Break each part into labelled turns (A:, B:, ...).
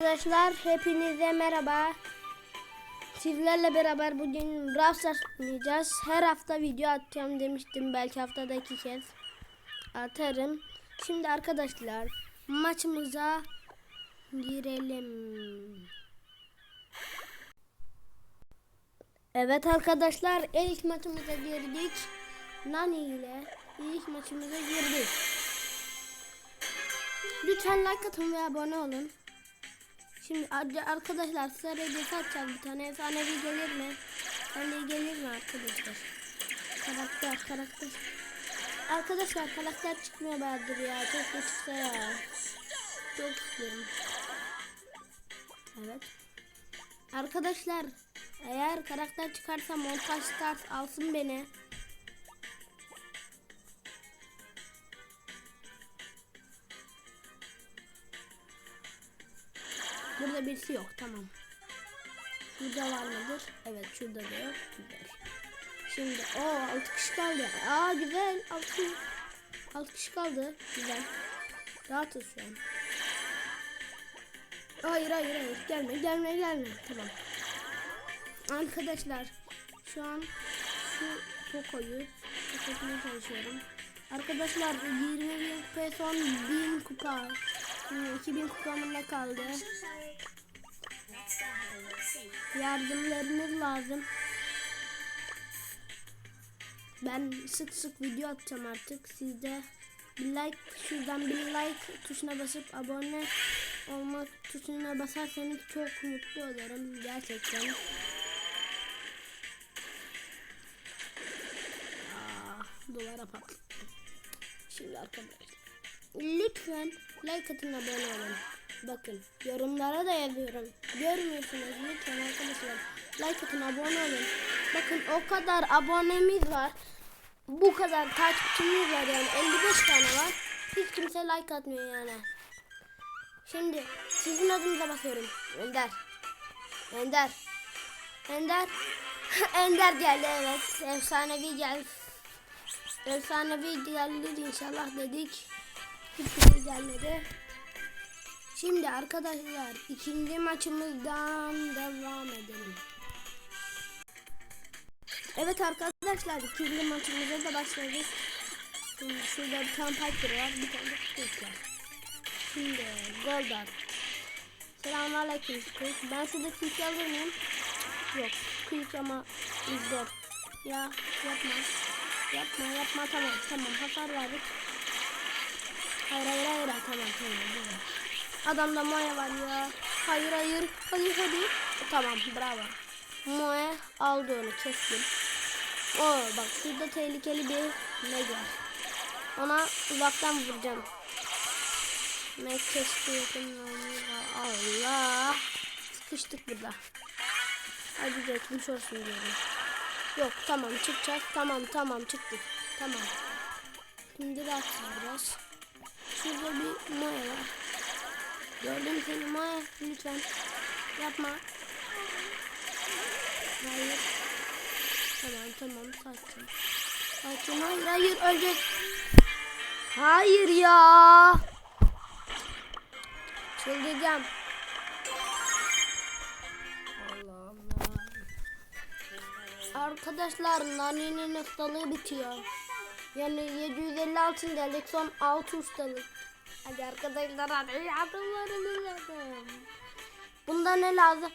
A: Arkadaşlar hepinize merhaba. Sizlerle beraber bugün Brawl Stars oynayacağız. Her hafta video atacağım demiştim. Belki haftada iki kez atarım. Şimdi arkadaşlar maçımıza girelim. Evet arkadaşlar ilk maçımıza girdik. Nani ile ilk maçımıza girdik. Lütfen like atın ve abone olun. Şimdi ar- arkadaşlar size hediyesi atacağım bir tane. Efsanevi gelir mi? Efsanevi gelir mi arkadaşlar? Karakter, karakter. Arkadaşlar karakter çıkmıyor Bahadır ya. Çok çıksa ya. Çok istiyorum. Evet. Arkadaşlar eğer karakter çıkarsa montaj stars alsın beni. Burada birisi yok tamam. Şurada var mıdır? Evet şurada da yok. Güzel. Şimdi o 6 kişi kaldı. Aa güzel 6 6 kişi kaldı. Güzel. Rahatız şu an. Hayır hayır hayır gelme gelme gelme. Tamam. Arkadaşlar şu an şu Poco'yu kapatmaya çalışıyorum. Arkadaşlar 20 bin kupa son 1000 kupa. Hmm, 2000 kupamın kaldı. Yardımlarınız lazım. Ben sık sık video atacağım artık. Siz de bir like şuradan bir like tuşuna basıp abone olmak tuşuna basarsanız çok mutlu olurum gerçekten. Aa, duvara pat. Şimdi arkadaşlar. Lütfen like atın abone olun. Bakın yorumlara da yazıyorum. Görmüyorsunuz lütfen arkadaşlar. Like atın abone olun. Bakın o kadar abonemiz var. Bu kadar takipçimiz var yani 55 tane var. Hiç kimse like atmıyor yani. Şimdi sizin adınıza basıyorum. Ender. Ender. Ender. Ender geldi evet. Efsanevi geldi. Efsanevi geldi inşallah dedik. Hiçbir şey gelmedi. Şimdi arkadaşlar ikinci maçımızdan devam edelim. Evet arkadaşlar ikinci maçımıza da başladık. Şimdi şurada bir tane Piper var bir tane Squeak var. Şimdi Goldar. Selamünaleyküm. Ben şurada Squeak alır mıyım? Yok Squeak ama zor. Ya yapma. Yapma yapma tamam tamam hasar verdik. Hayır hayır hayır tamam tamam güzel. Adamda Moe var ya. Hayır hayır. Hayır hadi. Tamam bravo. Moe aldı onu kestim. Oo bak şurada tehlikeli bir ne var. Ona uzaktan vuracağım. Ne kesti yakınlarını. Allah. Sıkıştık burada. Hadi geçmiş olsun diyorum. Yok tamam çıkacak. Tamam tamam çıktık. Tamam. Şimdi rahatsız biraz. Şurada bir Moe var. Gördüm seni Maya lütfen yapma. Hayır. Tamam tamam sakin. Sakin hayır hayır ölecek. Hayır ya. Çıldıracağım. Allah Allah. Arkadaşlar Nani'nin ustalığı bitiyor. Yani 750 altın geldik son 6 ustalık. Hadi arkadaşlar hadi yardımlarınız lazım. Bunda ne lazım?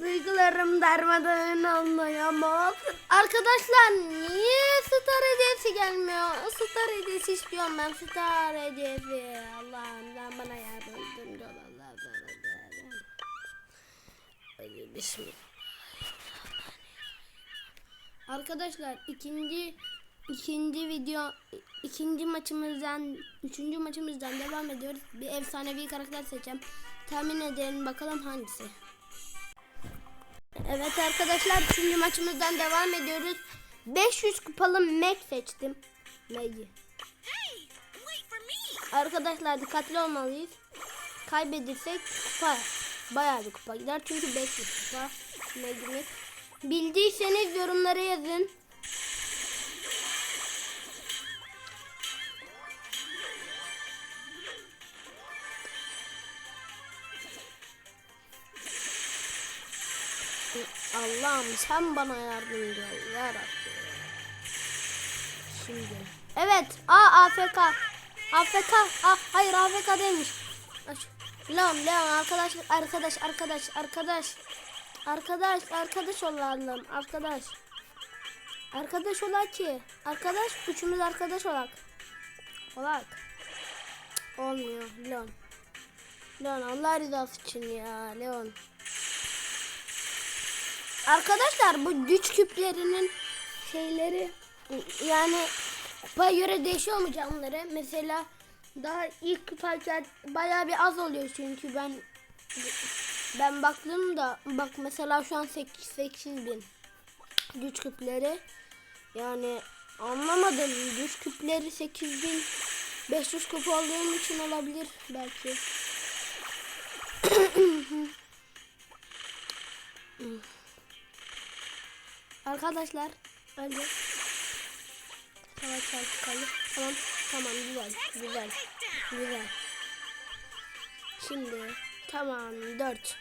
A: Duygularım darmadağın anlayamaz. Arkadaşlar niye star hediyesi gelmiyor? Star hediyesi istiyorum ben star hediyesi. Allah'ım sen bana yardımcı ol Allah'ım. Hadi bismillah. Arkadaşlar ikinci ikinci video ikinci maçımızdan üçüncü maçımızdan devam ediyoruz. Bir efsanevi karakter seçeceğim. Tahmin edelim bakalım hangisi. Evet arkadaşlar üçüncü maçımızdan devam ediyoruz. 500 kupalı Mac seçtim. Mac'i. Arkadaşlar dikkatli olmalıyız. Kaybedirsek kupa bayağı bir kupa gider çünkü 500 kupa Mac'imiz. Bildiyseniz yorumlara yazın. Allah'ım sen bana yardımcı ol yarabbim. Şimdi. Evet. A AFK. AFK. A, hayır AFK değilmiş. Aç. Leon Leon arkadaş arkadaş arkadaş arkadaş. Arkadaş arkadaş olalım arkadaş. Arkadaş olak ki. Arkadaş üçümüz arkadaş olak. Olak. Olmuyor Leon. Leon Allah rızası için ya Leon. Arkadaşlar bu güç küplerinin şeyleri yani kupa göre değişiyor mu canları? Mesela daha ilk kupalar bayağı bir az oluyor çünkü ben ben baktım da bak mesela şu an 8 8 bin güç küpleri yani anlamadım güç küpleri 8000 500 kupa olduğum için olabilir belki. Arkadaşlar önce Savaş kaldı. Tamam tamam güzel güzel güzel. Şimdi tamam 4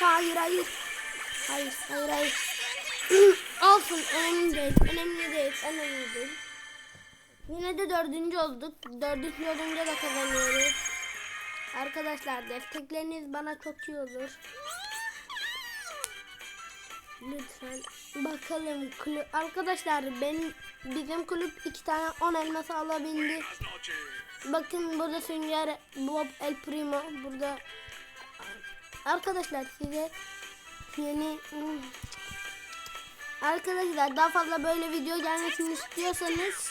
A: Hayır hayır. Hayır hayır hayır. Olsun önemli değil. Önemli değil. Önemli değil. Yine de dördüncü olduk. Dördüncü olunca da kazanıyoruz. Arkadaşlar destekleriniz bana çok iyi olur. Lütfen bakalım kulüp arkadaşlar ben bizim kulüp iki tane 10 elması alabildi. Bakın burada Sünger Bob El Primo burada arkadaşlar size yeni arkadaşlar daha fazla böyle video gelmesini istiyorsanız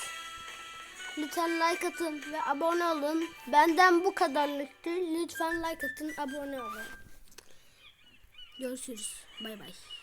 A: lütfen like atın ve abone olun. Benden bu kadarlıktı. Lütfen like atın, abone olun. Görüşürüz. Bay bay.